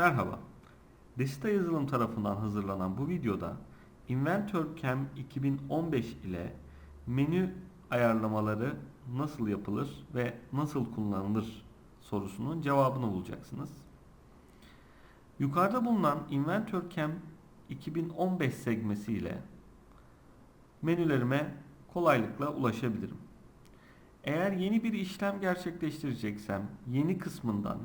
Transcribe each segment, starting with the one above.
Merhaba. Desita Yazılım tarafından hazırlanan bu videoda Inventor Cam 2015 ile menü ayarlamaları nasıl yapılır ve nasıl kullanılır sorusunun cevabını bulacaksınız. Yukarıda bulunan Inventor Cam 2015 segmesi ile menülerime kolaylıkla ulaşabilirim. Eğer yeni bir işlem gerçekleştireceksem yeni kısmından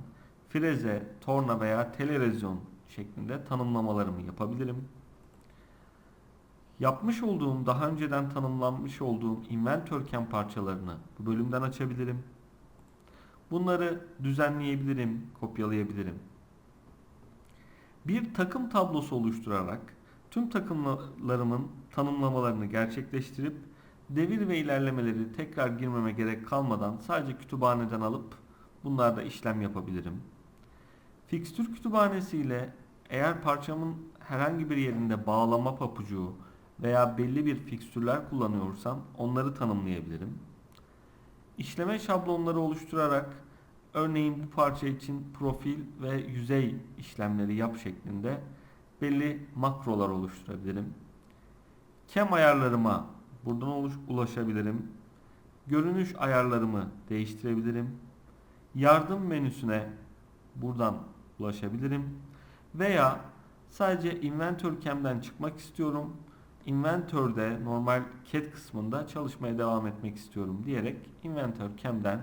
freze, torna veya telerezyon şeklinde tanımlamalarımı yapabilirim. Yapmış olduğum, daha önceden tanımlanmış olduğum Inventor Cam parçalarını bu bölümden açabilirim. Bunları düzenleyebilirim, kopyalayabilirim. Bir takım tablosu oluşturarak tüm takımlarımın tanımlamalarını gerçekleştirip devir ve ilerlemeleri tekrar girmeme gerek kalmadan sadece kütüphaneden alıp bunlarda işlem yapabilirim. Fikstür kütüphanesi ile eğer parçamın herhangi bir yerinde bağlama papucu veya belli bir fikstürler kullanıyorsam onları tanımlayabilirim. İşleme şablonları oluşturarak örneğin bu parça için profil ve yüzey işlemleri yap şeklinde belli makrolar oluşturabilirim. Kem ayarlarıma buradan ulaşabilirim. Görünüş ayarlarımı değiştirebilirim. Yardım menüsüne buradan ulaşabilirim. Veya sadece Inventor Cam'den çıkmak istiyorum. Inventor'de normal CAD kısmında çalışmaya devam etmek istiyorum diyerek Inventor Cam'den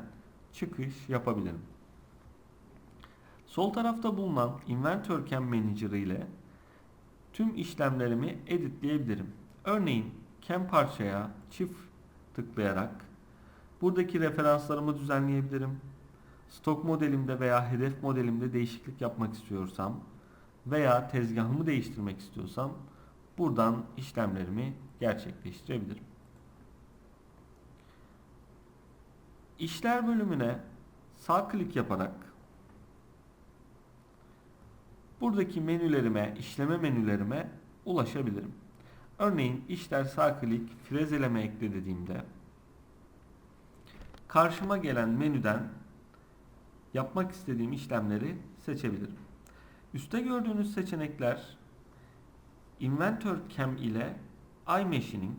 çıkış yapabilirim. Sol tarafta bulunan Inventor Cam Manager ile tüm işlemlerimi editleyebilirim. Örneğin Cam parçaya çift tıklayarak buradaki referanslarımı düzenleyebilirim stok modelimde veya hedef modelimde değişiklik yapmak istiyorsam veya tezgahımı değiştirmek istiyorsam buradan işlemlerimi gerçekleştirebilirim. İşler bölümüne sağ klik yaparak buradaki menülerime, işleme menülerime ulaşabilirim. Örneğin işler sağ klik frezeleme ekle dediğimde karşıma gelen menüden yapmak istediğim işlemleri seçebilirim. Üste gördüğünüz seçenekler Inventor Cam ile iMachining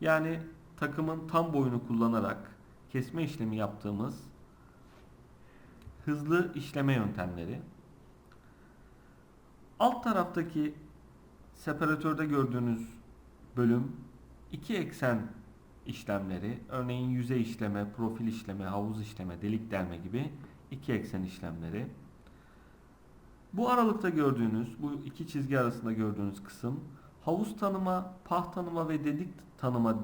yani takımın tam boyunu kullanarak kesme işlemi yaptığımız hızlı işleme yöntemleri. Alt taraftaki separatörde gördüğünüz bölüm iki eksen işlemleri, örneğin yüzey işleme, profil işleme, havuz işleme, delik delme gibi iki eksen işlemleri. Bu aralıkta gördüğünüz, bu iki çizgi arasında gördüğünüz kısım havuz tanıma, pah tanıma ve dedik tanıma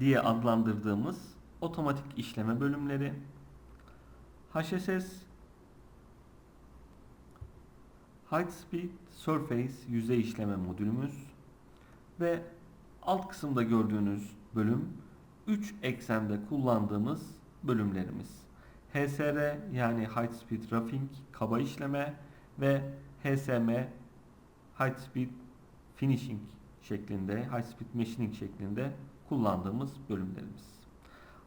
diye adlandırdığımız otomatik işleme bölümleri. HSS High Speed Surface yüzey işleme modülümüz ve alt kısımda gördüğünüz bölüm 3 eksende kullandığımız bölümlerimiz. HSR yani High Speed Roughing kaba işleme ve HSM High Speed Finishing şeklinde, High Speed Machining şeklinde kullandığımız bölümlerimiz.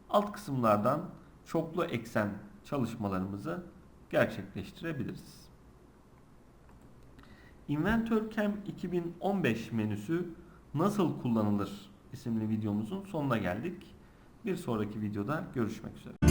Alt kısımlardan çoklu eksen çalışmalarımızı gerçekleştirebiliriz. Inventor Cam 2015 menüsü nasıl kullanılır isimli videomuzun sonuna geldik. Bir sonraki videoda görüşmek üzere.